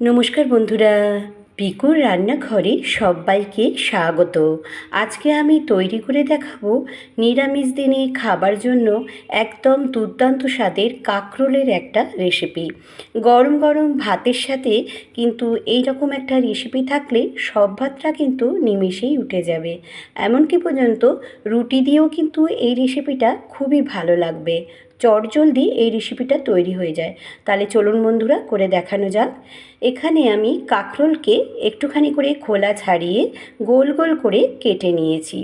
নমস্কার বন্ধুরা। পিকুর রান্নাঘরে সবাইকে স্বাগত। আজকে আমি তৈরি করে দেখাবো নিরামিষ দিনে খাবার জন্য একদম দুর্দান্ত স্বাদের কাঁকরোলের একটা রেসিপি গরম গরম ভাতের সাথে কিন্তু এই রকম একটা রেসিপি থাকলে সব ভাতটা কিন্তু নিমেষেই উঠে যাবে। এমনকি পর্যন্ত রুটি দিয়েও কিন্তু এই রেসিপিটা খুবই ভালো লাগবে। চটজলদি এই রেসিপিটা তৈরি হয়ে যায়। তাহলে চলুন বন্ধুরা, করে দেখানো যাক। এখানে আমি কাঁকরোলকে একটুখানি করে খোলা ছাড়িয়ে গোল গোল করে কেটে নিয়েছি।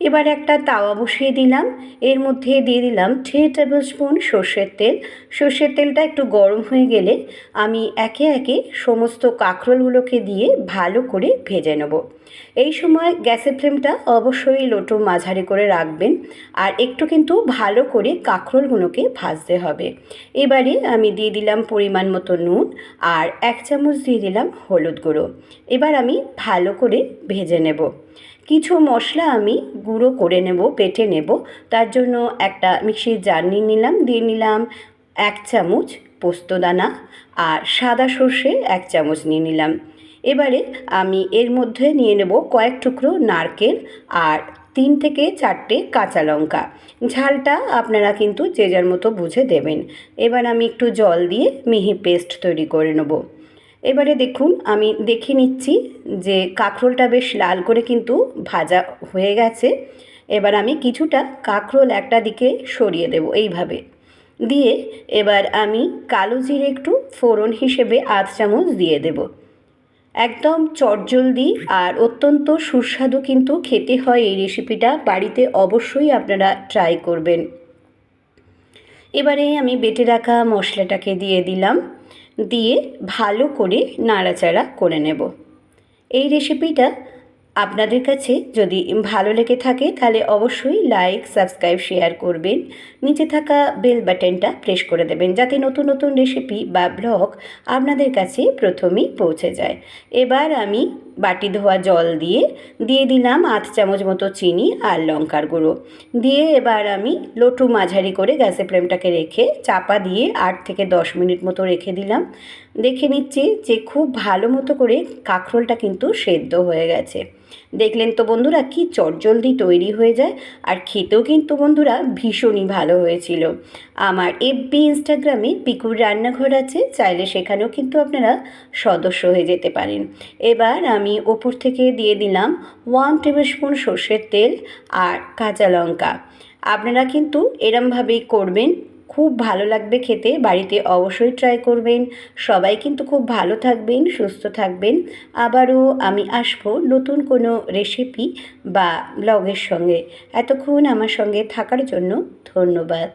এবার একটা তাওয়া বসিয়ে দিলাম। এর মধ্যে দিয়ে দিলাম থ্রি টেবিল স্পুন সর্ষের তেল। সর্ষের তেলটা একটু গরম হয়ে গেলে আমি একে একে সমস্ত কাঁকরোলগুলোকে দিয়ে ভালো করে ভেজে নেব। এই সময় গ্যাসের ফ্লেমটা অবশ্যই লোটো মাঝারি করে রাখবেন আর একটু কিন্তু ভালো করে কাঁকরোলগুলোকে ভাজতে হবে। এবারে আমি দিয়ে দিলাম পরিমাণ মতো নুন আর এক চামচ দিয়ে দিলাম হলুদ গুঁড়ো। এবার আমি ভালো করে ভেজে নেব। কিছু মশলা আমি গুঁড়ো করে নেব পেটে নেব। তার জন্য একটা মিক্সির জার নিয়ে নিলাম, দিয়ে নিলাম এক চামচ পোস্তদানা আর সাদা সর্ষে এক চামচ নিয়ে নিলাম। এবারে আমি এর মধ্যে নিয়ে নেব কয়েক টুকরো নারকেল আর তিন থেকে চারটে কাঁচা লঙ্কা। ঝালটা আপনারা কিন্তু যে যার মতো বুঝে দেবেন। এবার আমি একটু জল দিয়ে মিহি পেস্ট তৈরি করে নেব। এবারে দেখুন, আমি দেখে নিচ্ছি যে কাঁকরোলটা বেশ লাল করে কিন্তু ভাজা হয়ে গেছে। এবার আমি কিছুটা কাঁকরোল একটা দিকে সরিয়ে দেব এইভাবে। দিয়ে এবার আমি কালো জিরে একটু ফোড়ন হিসেবে আধ চামচ দিয়ে দেব। একদম চটজলদি আর অত্যন্ত সুস্বাদু কিন্তু খেতে হয় এই রেসিপিটা বাড়িতে অবশ্যই আপনারা ট্রাই করবেন। এবারে আমি বেটে রাখা মশলাটাকে দিয়ে দিলাম। দিয়ে ভালো করে নাড়াচাড়া করে নেব। এই রেসিপিটা আপনাদের কাছে যদি ভালো লেগে থাকে, তাহলে অবশ্যই লাইক, সাবস্ক্রাইব, শেয়ার করবেন। নিচে থাকা বেল বাটনটা প্রেস করে দেবেন, যাতে নতুন নতুন রেসিপি বা ব্লগ আপনাদের কাছে প্রথমেই পৌঁছে যায়। এবার আমি বাটি ধোয়া জল দিয়ে দিয়ে দিলাম আধ চামচ মতো চিনি আর লঙ্কার গুঁড়ো। দিয়ে এবার আমি লটু মাঝারি করে গ্যাসের ফ্লেমটাকে রেখে চাপা দিয়ে আট থেকে দশ মিনিট মতো রেখে দিলাম। দেখে নিচ্ছি যে খুব ভালো মতো করে কাঁকরোলটা কিন্তু সেদ্ধ হয়ে গেছে। দেখলেন তো বন্ধুরা কি চটজলদি তৈরি হয়ে যায়, আর খেতেও কিন্তু বন্ধুরা ভীষণই ভালো হয়েছিল। আমার এফবি ইনস্টাগ্রামে পিকুর রান্নাঘর আছে, চাইলে সেখানেও কিন্তু আপনারা সদস্য হয়ে যেতে পারেন। এবার আমি ওপর থেকে দিয়ে দিলাম ওয়ান টেবিল স্পুন সর্ষের তেল আর কাঁচা লঙ্কা। আপনারা কিন্তু এরমভাবেই করবেন। খুব ভালো লাগবে খেতে, বাড়িতে অবশ্যই ট্রাই করবেন। সবাই কিন্তু খুব ভালো থাকবেন, সুস্থ থাকবেন। আবারও আমি আসব নতুন কোনো রেসিপি বা ব্লগের সঙ্গে। এতক্ষণ আমার সঙ্গে থাকার জন্য ধন্যবাদ।